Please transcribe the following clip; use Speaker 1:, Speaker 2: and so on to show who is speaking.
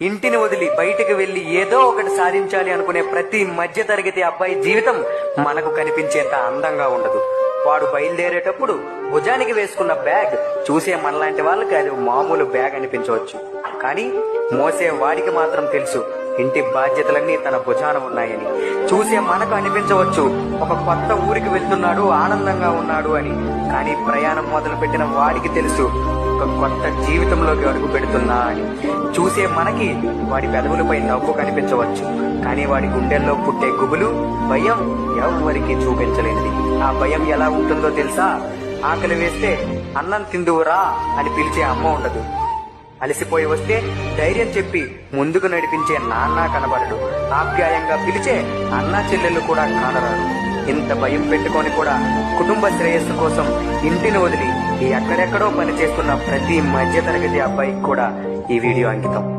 Speaker 1: ఇంటిని వదిలి బయటికి వెళ్ళి ఏదో ఒకటి సాధించాలి అనుకునే ప్రతి మధ్య తరగతి అబ్బాయి జీవితం మనకు కనిపించేంత అందంగా ఉండదు. వాడు బయలుదేరేటప్పుడు భుజానికి వేసుకున్న బ్యాగ్ చూసే మనలాంటి వాళ్ళకి అది మామూలు బ్యాగ్ అనిపించవచ్చు. కానీ మోసే వాడికి మాత్రం తెలుసు ఇంటి బాధ్యతలన్నీ తన భుజాన ఉన్నాయని. చూసే మనకు అనిపించవచ్చు ఒక కొత్త ఊరికి వెళ్తున్నాడు ఆనందంగా ఉన్నాడు అని. కానీ ప్రయాణం మొదలు పెట్టిన వాడికి తెలుసు ఒక కొత్త జీవితంలోకి అడుగు పెడుతున్నా అని. చూసే మనకి వాడి పెదవులపై నవ్వు కనిపించవచ్చు కానీ వాడి గుండెల్లో పుట్టే గుబులు భయం ఎవరికి చూపించలేనిది. ఆ భయం ఎలా ఉంటుందో తెలుసా? ఆకలి వేస్తే అన్నం తిందువురా అని పిలిచే అమ్మ ఉండదు. అలసిపోయి వస్తే ధైర్యం చెప్పి ముందుకు నడిపించే నాన్న కనబడడు. ఆప్యాయంగా పిలిచే అన్న చెల్లెళ్ళు కూడా కానరారు ఇంత భయం పెట్టుకొని కూడా కుటుంబ శ్రేయస్సు కోసం ఇంటిని వదిలి ఈ ఎక్కడెక్కడో పనిచేస్తున్న ప్రతి మధ్య తరగతి అబ్బాయికి కూడా ఈ వీడియో అంకితం.